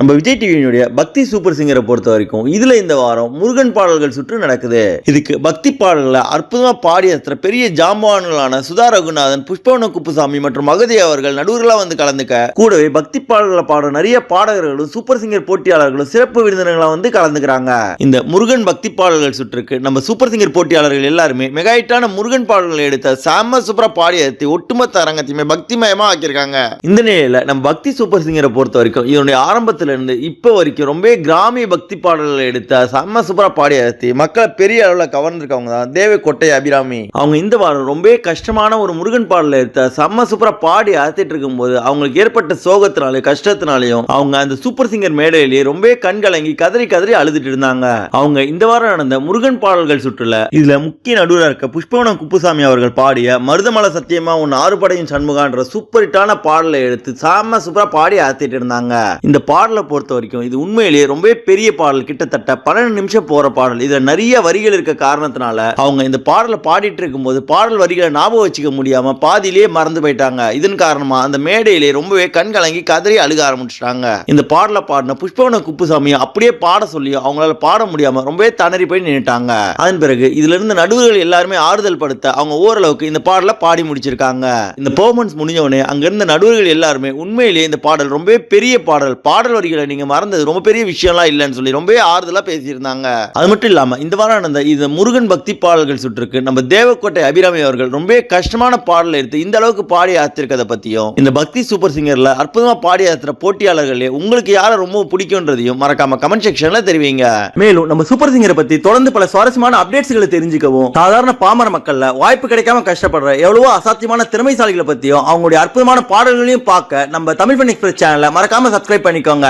நம்ம விஜய் டிவியினுடைய பக்தி சூப்பர் சிங்கரை பொறுத்த வரைக்கும் இதுல இந்த வாரம் முருகன் பாடல்கள் சுற்று நடக்குது. இதுக்கு பக்தி பாடல்களை அற்புதமா பாடி அசத்துற பெரிய ஜாம்பவான்களான சுதா ரகுநாதன் புஷ்பவன குப்புசாமி மற்றும் மகதி அவர்கள் நடுவர்களா வந்து கலந்துக்க கூடவே பக்தி பாடல்களை பாடுற நிறைய பாடகர்களும் சூப்பர் சிங்கர் போட்டியாளர்களும் சிறப்பு விருந்தினர்களா வந்து கலந்துக்கிறாங்க. இந்த முருகன் பக்தி பாடல்கள் சுற்றுக்கு நம்ம சூப்பர் சிங்கர் போட்டியாளர்கள் எல்லாருமே மெகாயிட்டான முருகன் பாடல்களை எடுத்த சாம சூப்பரா பாடி ஒட்டுமொத்த அரங்கத்தையுமே பக்திமயமா ஆக்கியிருக்காங்க. இந்த நிலையில நம்ம பக்தி சூப்பர் சிங்கரை பொறுத்த வரைக்கும் இதனுடைய ஆரம்பத்தை இருந்து இப்போ வரைக்கும் ரொம்ப கிராமிய பக்தி பாடல்களை எடுத்த செம்ம சூப்பராக பாடி அசத்தி மக்களை பெரிய அளவில் கவர்ந்திருக்கவங்க தான். தேவக்கோட்டை அபிராமி. அவங்க இந்த பாடல் ரொம்ப கஷ்டமான ஒரு முருகன் பாடலை எடுத்த செம்ம சூப்பராக பாடி அசத்திட்டு இருக்கும்போது அவங்களுக்கு ஏற்பட்ட சோகத்தினாலையும் கஷ்டத்தினாலையும் அவங்க அந்த சூப்பர் சிங்கர் மேடையிலேயே ரொம்ப கண்கலங்கி கதறி கதறி அழுதுட்டு இருந்தாங்க. அவங்க இந்த வாரம் நடந்த முருகன் பாடல்கள் சுற்றுல இதுல முக்கிய நடுவராக இருக்க புஷ்பவனம் குப்புசாமி அவர்கள் பாடிய மருதமலை சத்தியமா உன் ஆறுபடையின் சண்முகான்ற சூப்பர் ஹிட்டான பாடலை எடுத்து செம்ம சூப்பரா பாடி அசத்திட்டு இருந்தாங்க. இந்த பாடல் பொறுத்த வரைக்கும் இது உண்மையிலேயே ரொம்ப பெரிய பாடல் கிட்டத்தட்ட பன்னெண்டு நிமிஷம் போற பாடல். இதுல நிறைய வரிகள் இருக்க காரணத்தினால அவங்க இந்த பாடலை பாடிட்டு இருக்கும்போது பாடல் வரிகளை ஞாபகம் வச்சுக்க முடியாம பாதியிலேயே மறந்து போயிட்டாங்க. இதன் காரணமா அந்த மேடையிலே ரொம்பவே கண் கலங்கி கதறி அழுக ஆரம்பிச்சிட்டாங்க. இந்த பாடலை பாடின புஷ்பவன குப்புசாமி அப்படியே பாட சொல்லி அவங்களால பாட முடியாம ரொம்பவே தணறி போய் நின்னுட்டாங்க. அதன் பிறகு இதுல இருந்து நடுவர்கள் எல்லாருமே ஆறுதல் படுத்த அவங்க ஓரளவுக்கு இந்த பாடலை பாடி முடிச்சிருக்காங்க. இந்த பெர்ஃபார்மன்ஸ் முடிஞ்ச உடனே அங்கிருந்த நடுவர்கள் எல்லாருமே உண்மையிலேயே இந்த பாடல் ரொம்பவே பெரிய பாடல் பாடல் வரிகளை நீங்க மறந்தது ரொம்ப பெரிய விஷயம்லாம் இல்லைன்னு சொல்லி ரொம்பவே ஆறுதலா பேசியிருந்தாங்க. அது மட்டும் இல்லாம இந்த வாரம் நடந்த இந்த முருகன் பக்தி பாடல்கள் சுற்றுக்கு நம்ம தேவக்கோட்டை அபிராமி அவர்கள் ரொம்ப கஷ்டமான பாடலை எடுத்து இந்த அளவுக்கு பாடி ஆத்திருக்கதை பத்தியும் இந்த பக்தி சூப்பர் சிங்கர்ல அற்புதமா பாடி ஆத்துற போட்டியாளர்களே உங்களுக்கு யாரை ரொம்ப பிடிக்கும்ன்றதையும் மறக்காம கமெண்ட் செக்ஷன்ல தெரிவிங்க. மேலும் நம்ம சூப்பர் சிங்கரை பத்தி தொடர்ந்து பல சுவாரஸ்யமான அப்டேட்ஸ்களை தெரிஞ்சுக்கவும் சாதாரண பாமர மக்கள்ல வாய்ப்பு கிடைக்காம கஷ்டப்படுற எவ்வளவோ அசாத்தியமான திறமைசாலிகளை பத்தியும் அவங்களுடைய அற்புதமான பாடல்களையும் பார்க்க நம்ம தமிழ் பண்ணி எக்ஸ்பிரஸ் சேனலை மறக்காம சப்ஸ்கிரைப் பண்ணிக்கோங்க.